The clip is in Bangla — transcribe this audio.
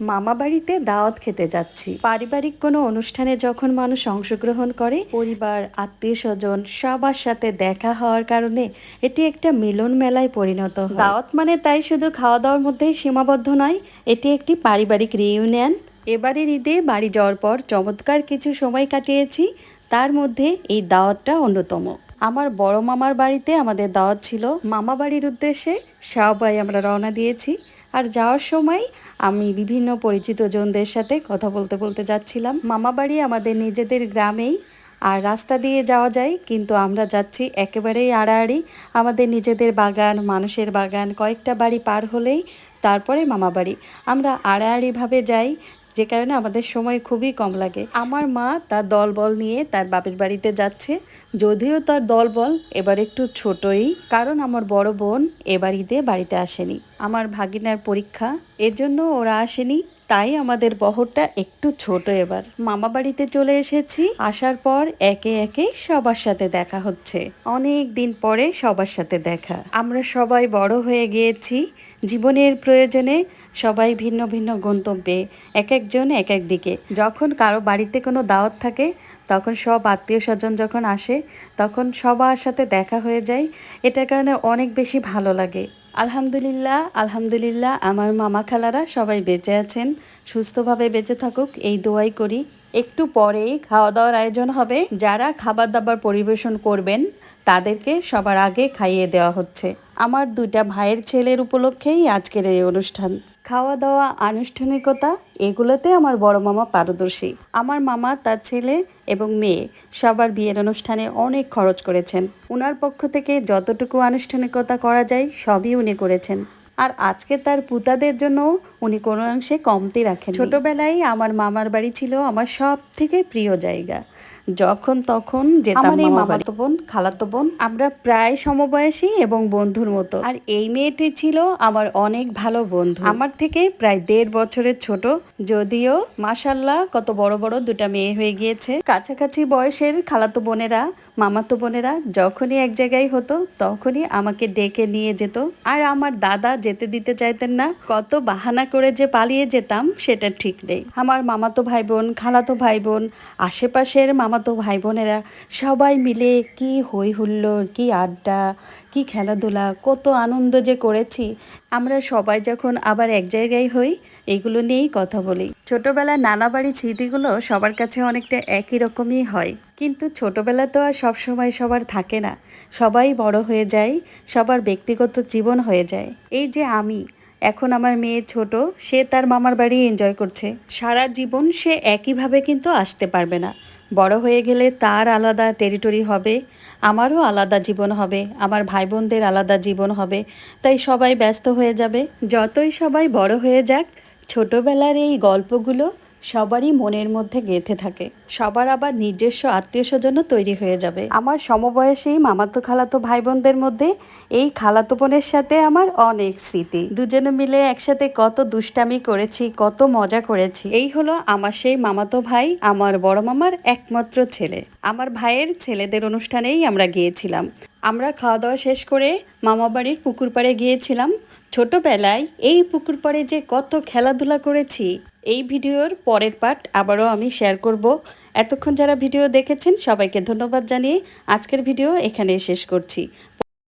মামা বাড়িতে দাওয়াত খেতে যাচ্ছি। পারিবারিক কোনো অনুষ্ঠানে যখন মানুষ অংশগ্রহণ করে, পরিবার আত্মীয় স্বজন সবার সাথে দেখা হওয়ার কারণে এটি একটা মিলন মেলায় পরিণত দাওয়াত মানে তাই শুধু খাওয়া দাওয়ার মধ্যেই সীমাবদ্ধ নয়, এটি একটি পারিবারিক রিইউনিয়ন এবারের ঈদে বাড়ি যাওয়ার পর চমৎকার কিছু সময় কাটিয়েছি, তার মধ্যে এই দাওয়াতটা অন্যতম। আমার বড় মামার বাড়িতে আমাদের দাওয়াত ছিল। মামা বাড়ির উদ্দেশ্যে সবাই আমরা রওনা দিয়েছি। আর যাওয়ার সময় আমি বিভিন্ন পরিচিত জনদের সাথে কথা বলতে বলতে যাচ্ছিলাম। মামা বাড়ি আমাদের নিজেদের গ্রামেই আর রাস্তা দিয়ে যাওয়া যায়, কিন্তু আমরা যাচ্ছি একেবারেই আড়াআড়ি। আমাদের নিজেদের বাগান, মানুষের বাগান, কয়েকটা বাড়ি পার হলেই তারপরে মামাবাড়ি আমরা আড়াআড়িভাবে যাই যে কারণে আমাদের সময় খুবই কম লাগে। আমার মা তার দলবল নিয়ে তার বাপের বাড়িতে যাচ্ছে। যদিও তার দলবল এবার একটু ছোটই, কারণ আমার বড় বোন এবার ঈদে বাড়িতে আসেনি। আমার ভাগিনার পরীক্ষা, এর জন্য ওরা আসেনি, তাই আমাদের বহরটা একটু ছোট এবার। মামা বাড়িতে চলে এসেছি, আসার পর একে একে সবার সাথে দেখা হচ্ছে। অনেক দিন পরে সবার সাথে দেখা। আমরা সবাই বড় হয়ে গিয়েছি। জীবনের প্রয়োজনে সবাই ভিন্ন ভিন্ন গন্তব্যে, এক একজন এক এক দিকে। যখন কারও বাড়িতে কোনো দাওয়াত থাকে, তখন সব আত্মীয় স্বজন যখন আসে, তখন সবার সাথে দেখা হয়ে যায়। এটার কারণে অনেক বেশি ভালো লাগে। আলহামদুলিল্লাহ আলহামদুলিল্লাহ, আমার মামা খালারা সবাই বেঁচে আছেন। সুস্থভাবে বেঁচে থাকুক, এই দোয়াই করি। একটু পরেই খাওয়া দাওয়ার আয়োজন হবে। যারা খাবার দাবার পরিবেশন করবেন, তাদেরকে সবার আগে খাইয়ে দেওয়া হচ্ছে। আমার দুইটা ভাইয়ের ছেলের উপলক্ষেই আজকের এই অনুষ্ঠান। খাওয়া দাওয়া আনুষ্ঠানিকতা, এগুলোতে আমার বড় মামা পারদর্শী। আমার মামা, তার ছেলে এবং মেয়ে সবার বিয়ের অনুষ্ঠানে অনেক খরচ করেছেন। উনার পক্ষ থেকে যতটুকু আনুষ্ঠানিকতা করা যায়, সবই উনি করেছেন। আর আজকে তার পুতাদের জন্য উনি কোনো অংশে কমতি রাখেন ছোটবেলায় আমার মামার বাড়ি ছিল আমার সব থেকে প্রিয় জায়গা। যখন তখন যেতাম আমার এই মামার মামাতো বোন খালাতো বোন আমরা প্রায় সমবয়সী এবং বন্ধুর মতো। আর এই মেয়েটি ছিল আমার অনেক ভালো বন্ধু। আমার থেকে প্রায় দেড় বছরের ছোট। যদিও মাসাল্লাহ কত বড় বড় দুটা মেয়ে হয়ে গিয়েছে। কাছাকাছি বয়সের খালাতো বোনেরা মামাতো বোনেরা যখনই এক জায়গায় হতো, তখনই আমাকে ডেকে নিয়ে যেত। আর আমার দাদা যেতে দিতে চাইতেন না, কত বাহানা করে যে পালিয়ে যেতাম, সেটা ঠিক নেই। আমার মামাতো ভাই বোন খালাতো ভাই বোন আশেপাশের মামাতো ভাই বোনেরা সবাই মিলে কি হই হুল্লোড়, কি আড্ডা, কি খেলাধুলা, কত আনন্দ যে করেছি। আমরা সবাই যখন আবার এক জায়গায় হই, এগুলো নিয়েই কথা বলি। ছোটবেলায় নানা বাড়ির স্মৃতিগুলো সবার কাছে অনেকটা একই রকমই হয়। কিন্তু ছোটবেলা তো আর সবসময় সবার থাকে না। সবাই বড় হয়ে যায়, সবার ব্যক্তিগত জীবন হয়ে যায়। এই যে আমি, এখন আমার মেয়ে ছোট, সে তার মামার বাড়ি এনজয় করছে। সারা জীবন সে একইভাবে কিন্তু আসতে পারবে না। বড় হয়ে গেলে তার আলাদা টেরিটরি হবে, আমারও আলাদা জীবন হবে, আমার ভাই বোনদের আলাদা জীবন হবে, তাই সবাই ব্যস্ত হয়ে যাবে। যতই সবাই বড় হয়ে যাক, ছোটবেলার এই গল্পগুলো সবারই মনের মধ্যে গেঁথে থাকে। সবার আবার নিজস্ব আত্মীয় স্বজনও তৈরি হয়ে যাবে। আমার সমবয়সী মামাতো খালাতো ভাই বোনদের মধ্যে এই খালাতো বোনের সাথে আমার অনেক স্মৃতি। দুজনে মিলে একসাথে কত দুষ্টামি করেছি, কত মজা করেছি। এই হলো আমার সেই মামাতো ভাই, আমার বড় মামার একমাত্র ছেলে। আমার ভাইয়ের ছেলেদের অনুষ্ঠানেই আমরা গিয়েছিলাম। আমরা খাওয়া দাওয়া শেষ করে মামা বাড়ির পুকুর পাড়ে গিয়েছিলাম। ছোটবেলায় এই পুকুর পাড়ে যে কত খেলাধুলা করেছি এই ভিডিওর পরের পার্ট আবারও আমি শেয়ার করব। এতক্ষণ যারা ভিডিও দেখেছেন, সবাইকে ধন্যবাদ জানিয়ে আজকের ভিডিও এখানে শেষ করছি।